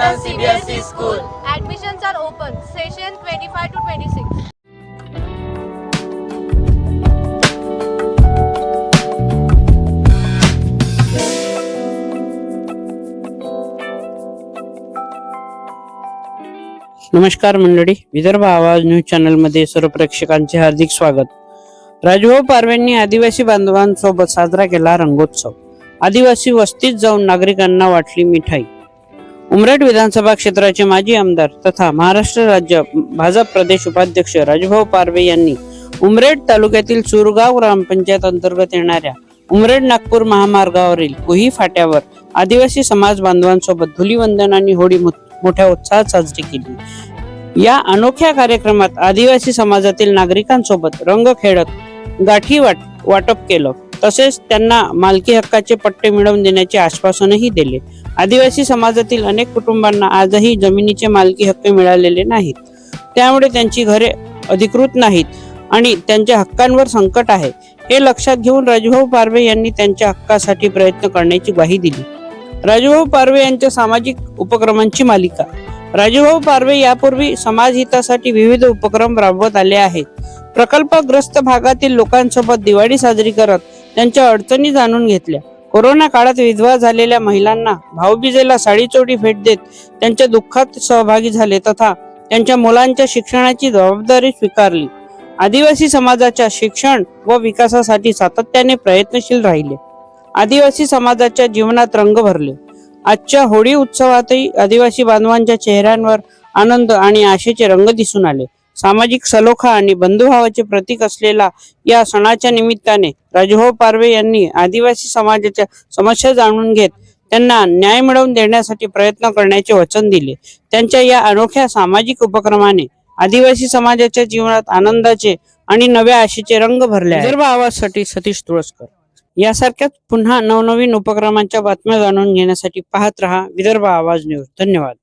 Niketan CBSE School. Admissions are open. Session 25 to 26. नमस्कार मंडळी विदर्भ आवाज न्यूज चॅनलमध्ये सर्व प्रेक्षकांचे हार्दिक स्वागत राजभाऊ पारवेंनी आदिवासी बांधवांसोबत साजरा केला रंगोत्सव आदिवासी वस्तीत जाऊन नागरिकांना वाटली मिठाई उमरेड विधानसभा क्षेत्राचे माजी आमदार तथा महाराष्ट्र राज्य भाजप प्रदेश उपाध्यक्ष राजभाऊ पारवे यांनी उमरेड तालुक्यातील सुरगाव ग्रामपंचायत अंतर्गत येणाऱ्या उमरेड नागपूर महामार्गावरील कुही फाट्यावर आदिवासी समाज बांधवांसोबत धुलीवंदन आणि होळी मोठ्या उत्साहात साजरी केली. या अनोख्या कार्यक्रमात आदिवासी समाजातील नागरिकांसोबत रंग खेळत गाठी वाट वाटप केलं. तसेच त्यांना मालकी हक्काचे पट्टे मिळवून देण्याचे आश्वासनही दिले. आदिवासी समाजातील अनेक कुटुंबांना आजही जमिनीचे मालकी हक्क मिळालेले नाहीत. त्यामुळे त्यांची घरे अधिकृत नाहीत आणि त्यांच्या हक्कांवर संकट आहे. हे लक्षात घेऊन राजभाऊ पारवे यांनी त्यांच्या हक्कासाठी प्रयत्न करण्याची ग्वाही दिली. राजूभाऊ पारवे यांच्या सामाजिक उपक्रमांची मालिका. राजूभाऊ पारवे यापूर्वी समाज हितासाठी विविध उपक्रम राबवत आले आहेत. प्रकल्पग्रस्त भागातील लोकांसोबत दिवाळी साजरी करत त्यांच्या अडचणी जाणून घेतल्या. कोरोना काळात विधवा झालेल्या महिलांना भाऊबीजेला साडीचोडी भेट देत त्यांच्या दुःखात सहभागी झाले तथा त्यांच्या मुलांच्या शिक्षणाची जबाबदारी स्वीकारली. आदिवासी समाजाच्या शिक्षण व विकासासाठी सातत्याने प्रयत्नशील राहिले. आदिवासी समाजाच्या जीवनात रंग भरले. आजच्या होळी उत्सवातही आदिवासी बांधवांच्या चेहऱ्यांवर आनंद आणि आशेचे रंग दिसून आले. सामाजिक सलोखा आणि बंधुभावाचे प्रतीक असलेला या सणाच्या निमित्ताने राजभाऊ पारवे यांनी आदिवासी समाजाच्या समस्या जाणून घेत त्यांना न्याय मिळवून देण्यासाठी प्रयत्न करण्याचे वचन दिले. त्यांच्या या अनोख्या सामाजिक उपक्रमाने आदिवासी समाजाच्या जीवनात आनंदाचे आणि नव्या आशेचे रंग भरले. विदर्भ आवाजसाठी सतीश तुळसकर. यासारख्याच पुन्हा नवनवीन उपक्रमांच्या बातम्या जाणून घेण्यासाठी पाहत रहा विदर्भ आवाज न्यूज. धन्यवाद.